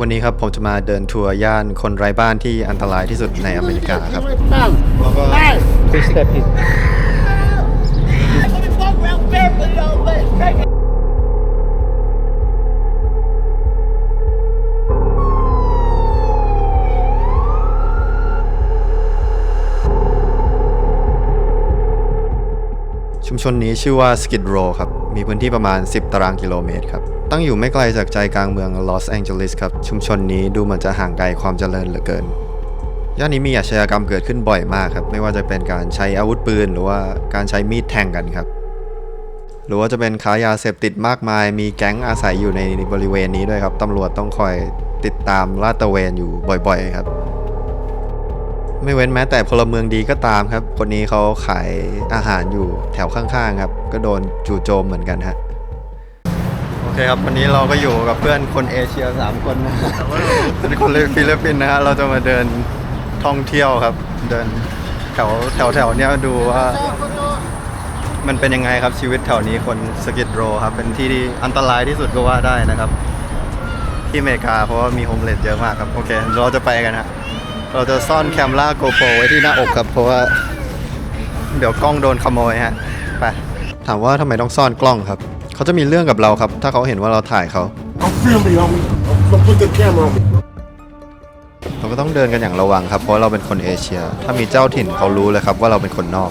วันนี้ครับผมจะมาเดินทัวร์ย่านคนไร้บ้านที่อันตรายที่สุดในอเมริกาครับชุมชนนี้ชื่อว่าสกิดโรครับ มีพื้นที่ประมาณ 10 ตารางกิโลเมตรครับ ตั้งอยู่ไม่ไกลจากใจกลางเมืองลอสแองเจลิสครับ ชุมชนนี้ดูเหมือนจะห่างไกลความเจริญเหลือเกิน ย่านนี้มีอาชญากรรมเกิดขึ้นบ่อยมากครับ ไม่ว่าจะเป็นการใช้อาวุธปืน หรือว่าการใช้มีดแทงกันครับ หรือว่าจะเป็นค้ายาเสพติดมากมาย มีแก๊งอาศัยอยู่ในบริเวณนี้ด้วยครับตำรวจต้องคอยติดตามลาดตระเวนอยู่บ่อย ๆ ครับ ไม่เว้นแม้แต่พลเมืองดีก็ตามครับ คนนี้เขาขายอาหารอยู่แถวข้างๆครับ ก็โดนจู่โจมเหมือนกันฮะ เคครับ วันนี้เราก็อยู่กับเพื่อนคนเอเชียสามคนนะเป็นคนฟิลิปปินส์นะฮะเราจะมาเดินท่องเที่ยวครับ เดินแถวแถวแถวเนี้ยดูว่า มันเป็นยังไงครับชีวิตแถวนี้คนสกิดโรครับ เป็นที่ที่อันตรายที่สุดก็ว่าได้นะครับ ที่อเมริกาเพราะว่ามีโฮมเลสเยอะมากครับ โอเค เราจะไปกันฮะเราจะซ่อนแคมราโกโปรไว้ที่หน้าอกครับ เพราะว่า เดี๋ยวกล้องโดนขโมยฮะไปถามว่าทำไมต้องซ่อนกล้องครับ เขาจะมีเรื่องกับเราครับ ถ้าเขาเห็นว่าเราถ่ายเขา Don't film me, homie. Don't put the camera on me. เราก็ต้องเดินกันอย่างระวังครับ เพราะเราเป็นคนเอเชีย ถ้ามีเจ้าถิ่นเขารู้เลยครับว่าเราเป็นคนนอก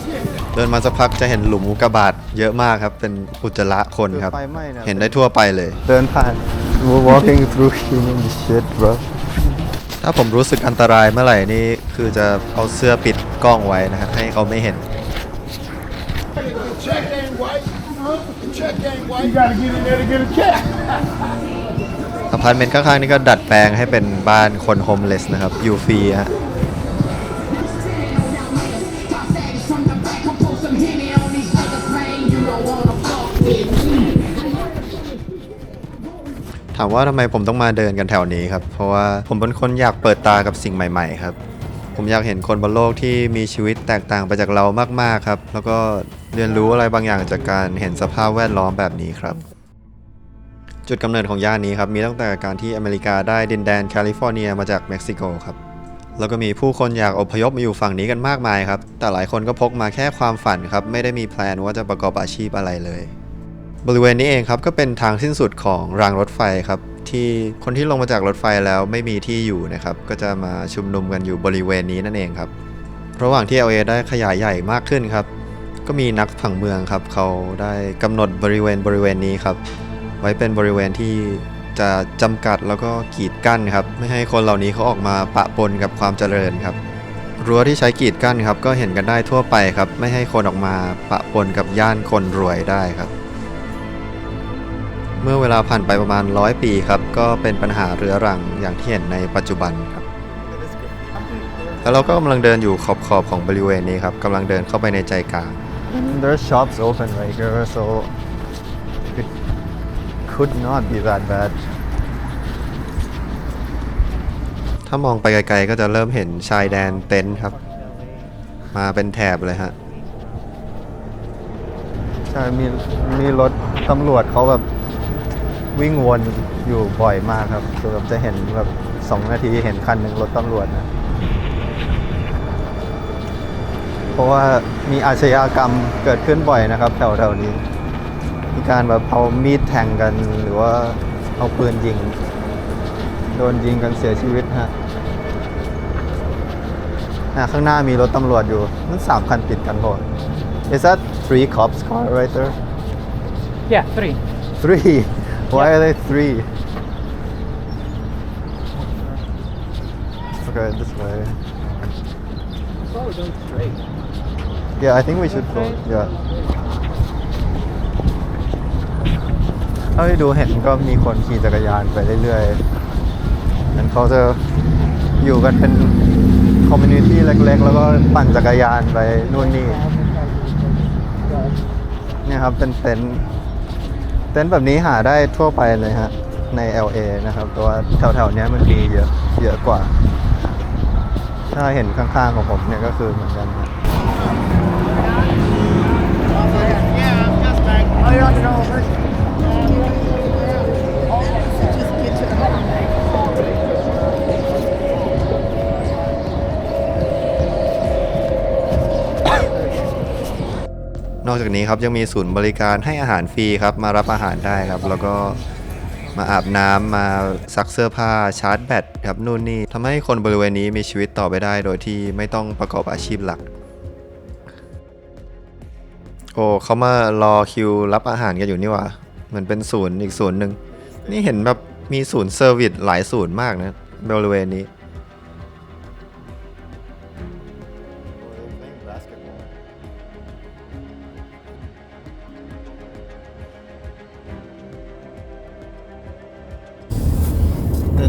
เดินมาสักพักจะเห็นหลุมอุกกาบาตเยอะมากครับ เป็นอุจจาระคนครับเห็นได้ทั่วไปเลย เดินผ่าน We're walking through human shit bro ถ้าผมรู้สึกอันตรายเมื่อไหร่นี่คือจะเอาเสื้อปิดกล้องไว้นะครับให้เขาไม่เห็น Check ain't white. Check ain't white. You gotta get in there to get a check. อพาร์ตเมนต์ข้างๆนี่ก็ดัดแปลงให้เป็นบ้านคนโฮมเลสนะครับ อยู่ฟรีฮะถามว่าทำไมผมต้องมาเดินกันแถวนี้ครับ เพราะว่าผมเป็นคนอยากเปิดตากับสิ่งใหม่ๆครับ ผมอยากเห็นคนบนโลกที่มีชีวิตแตกต่างไปจากเรามากๆครับ แล้วก็ เรียนรู้อะไรบางอย่างจากการเห็นสภาพแวดล้อมแบบนี้ครับ จุดกำเนิดของย่านนี้ครับมีตั้งแต่การที่อเมริกาได้ดินแดนแคลิฟอร์เนียมาจากเม็กซิโกครับแล้วก็มีผู้คนอยากอพยพมาอยู่ฝั่งนี้กันมากมายครับ แต่หลายคนก็พกมาแค่ความฝันครับ ไม่ได้มีแพลนว่าจะประกอบอาชีพอะไรเลย บริเวณนี้เองครับก็เป็นทางสิ้นสุดของรางรถไฟครับ ที่คนที่ลงมาจากรถไฟแล้วไม่มีที่อยู่นะครับ ก็จะมาชุมนุมกันอยู่บริเวณนี้นั่นเองครับ ระหว่างที่ LA ได้ขยายใหญ่มากขึ้นครับ ก็มีนักผังเมืองครับ เขาได้กำหนดบริเวณบริเวณนี้ครับ ไว้เป็นบริเวณที่จะจำกัดแล้วก็กีดกั้นครับ ไม่ให้คนเหล่านี้เขาออกมาปะปนกับความเจริญครับ รั้วที่ใช้กีดกั้นครับ ก็เห็นกันได้ทั่วไปครับ ไม่ให้คนออกมาปะปนกับย่านคนรวยได้ครับ เมื่อเวลาผ่านไปประมาณร้อยปีครับ ก็เป็นปัญหาเรื้อรังอย่างที่เห็นในปัจจุบันครับ แล้วเราก็กำลังเดินอยู่ขอบๆของบริเวณนี้ครับกำลังเดินเข้าไปในใจกลาง There's shops open right here so it could not be that bad ถ้ามองไปไกลๆก็จะเริ่มเห็นชายแดนเต็นท์ครับ มาเป็นแถบเลยฮะ ใช่ มีมีรถตำรวจเขาแบบวิ่งวนอยู่บ่อยมากครับ คือแบบจะเห็นแบบสองนาทีเห็นคันหนึ่งรถตำรวจนะ เพราะว่ามีอาชญากรรมเกิดขึ้นบ่อยนะครับแถวๆนี้ มีการแบบเอามีดแทงกันหรือว่าเอาปืนยิง โดนยิงกันเสียชีวิตฮะนะข้างหน้ามีรถตำรวจอยู่นั่นสามคันติดกันหมด Is that three cops car right there? Yeah, three. Three. Why are they three? Okay, this way. Probably going straight. Yeah, I think we should go. Yeah. เท่าที่ดูเห็นก็มีคนขี่จักรยานไปเรื่อยๆนั้นเขาจะอยู่กันเป็นคอมมูนิตี้เล็กๆ แล้วก็ปั่นจักรยานไปนู่นนี่เนี่ยครับเป็นเต็นท์เต็นท์แบบนี้หาได้ทั่วไปเลยฮะ ใน LA นะครับ แต่ว่าแถวๆเนี้ยมันมีเยอะเยอะกว่า ถ้าเห็นข้างๆของผมเนี่ยก็คือเหมือนกันนอกจากนี้ครับยังมีศูนย์บริการให้อาหารฟรีครับมารับอาหารได้ครับ แล้วก็ มาอาบน้ำมาซักเสื้อผ้าชาร์จแบตครับนู่นนี่ทำให้คนบริเวณนี้มีชีวิตต่อไปได้โดยที่ไม่ต้องประกอบอาชีพหลัก โอ้เขามารอคิวรับอาหารกันอยู่นี่หว่าเหมือนเป็นศูนย์อีกศูนย์หนึ่งนี่เห็นแบบมีศูนย์เซอร์วิสหลายศูนย์มากนะบริเวณนี้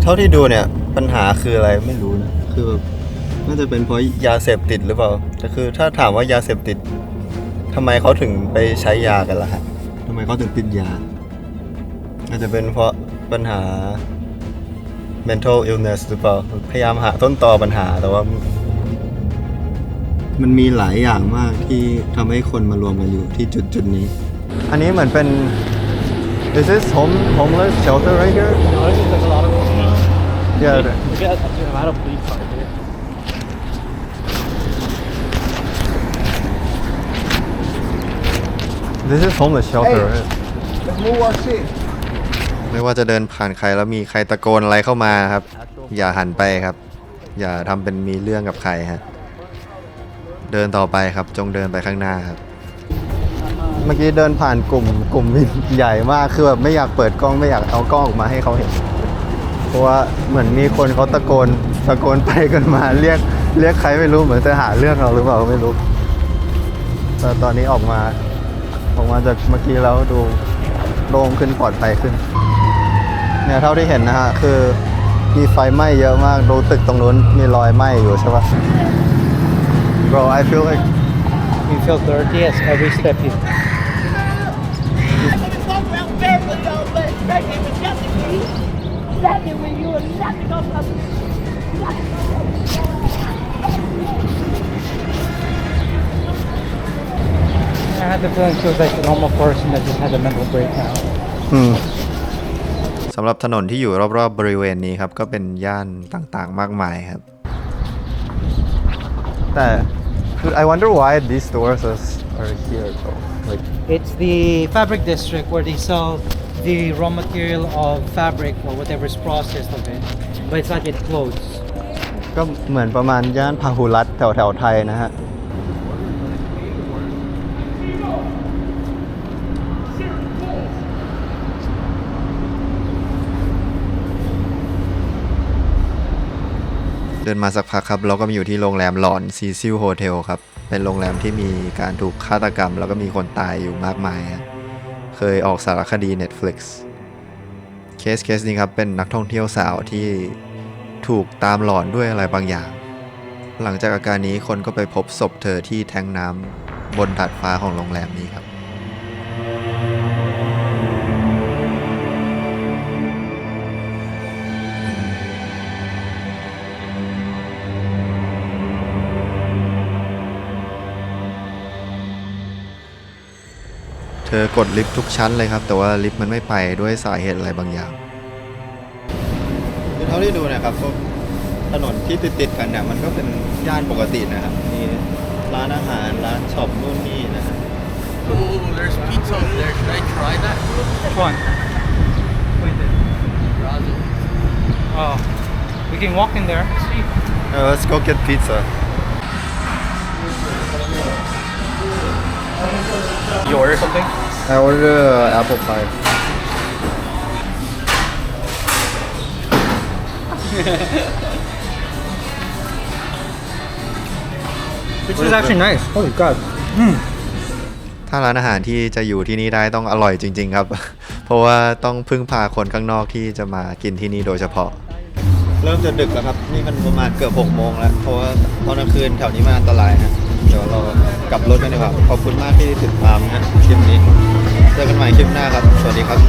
เท่าที่ดูเนี่ย ปัญหาคืออะไรไม่รู้นะ คือแบบน่าจะเป็นเพราะยาเสพติดหรือเปล่าแต่คือถ้าถามว่ายาเสพติดทำไมเขาถึงไปใช้ยากันล่ะฮะทำไมเขาถึงติดยา อาจจะเป็นเพราะปัญหา mental illness หรือเปล่า พยายามหาต้นตอปัญหาแต่ว่า มันมีหลายอย่างมากที่ทำให้คนมารวมกันอยู่ที่จุดจุดนี้ อันนี้เหมือนเป็น is this home homeless shelter right here You notice there's a lot of yeah Look at the amount of police cars here. this is homeless shelter Hey. right? Let's move our shit. ไม่ว่าจะเดินผ่านใครแล้วมีใครตะโกนอะไรเข้ามาครับ อย่าหันไปครับ อย่าทำเป็นมีเรื่องกับใครฮะ เดินต่อไปครับ จงเดินไปข้างหน้าครับ เมื่อกี้เดินผ่านกลุ่มกลุ่มใหญ่มากคือแบบไม่อยากเปิดกล้องไม่อยากเอากล้องออกมาให้เขาเห็น ราะว่าเหมือนมีคนเขาตะโกนตะโกนไปกันมาเรียกเรียกใครไม่รู้เหมือนจะหาเรื่องเราหรือเปล่าไม่รู้แต่ตอนนี้ออกมาออกมาจากเมื่อกี้แล้วดูโล่งขึ้นปลอดภัยขึ้นเนี่ยเท่าที่เห็นนะฮะคือมีไฟไหม้เยอะมากดูตึกตรงนู้นมีรอยไหม้อยู่ใช่ปะ Bro I feel like You feel dirty as every step you Nothing when you were nothing on nothing. I had the feeling she was like a normal person that just had a mental breakdown. อืม สำหรับถนนที่อยู่รอบๆบริเวณนี้ครับ ก็เป็นย่านต่างๆมากมายครับ แต่ I wonder why these stores are here though like It's the fabric district where they sell the raw material of fabric or whatever is processed of it, but it's not yet clothes. ก็เหมือนประมาณย่านพาหุรัตแถวแถวๆไทยนะฮะ เดินมาสักพักครับ เราก็มาอยู่ที่โรงแรมหลอนซีซิลโฮเทลครับ เป็นโรงแรมที่มีการถูกฆาตกรรม แล้วก็มีคนตายอยู่มากมายฮะ เคยออกสารคดี Netflix เคสเคสนี้ครับเป็นนักท่องเที่ยวสาวที่ถูกตามหลอนด้วยอะไรบางอย่าง หลังจากอาการนี้คนก็ไปพบศพเธอที่แทงน้ำบนดาดฟ้าของโรงแรมนี้ครับ ธอกดลิฟต์ทุกชั้นเลยครับ แต่ว่าลิฟต์มันไม่ไปด้วยสาเหตุอะไรบางอย่างคือเท่าที่ดูนะครับพวกถนนที่ติดๆกันเนี่ยมันก็เป็นย่านปกตินะครับมีร้านอาหารร้านช็อปนู่นนี่นะฮะ Ooh, there's pizza over there. Should I try that? Which one? Oh, we can walk in there. See. Uh, let's go get pizza You order something? I order apple pie Which is actually nice. Holy God. ถ้าร้านอาหารที่จะอยู่ที่นี่ได้ต้องอร่อยจริง ๆ ครับ เพราะว่าต้องพึ่งพาคนข้างนอกที่จะมากินที่นี่โดยเฉพาะ เริ่มจะดึกแล้วครับ นี่มันประมาณเกือบ6โมงแล้ว เพราะว่าตอนกลางคืนแถวนี้มันอันตรายฮะเดี๋ยวเรากลับรถกันดีกว่าขอบคุณมากที่ติดตามนะคลิปนี้เจอกันใหม่คลิปหน้าครับ สวัสดีครับ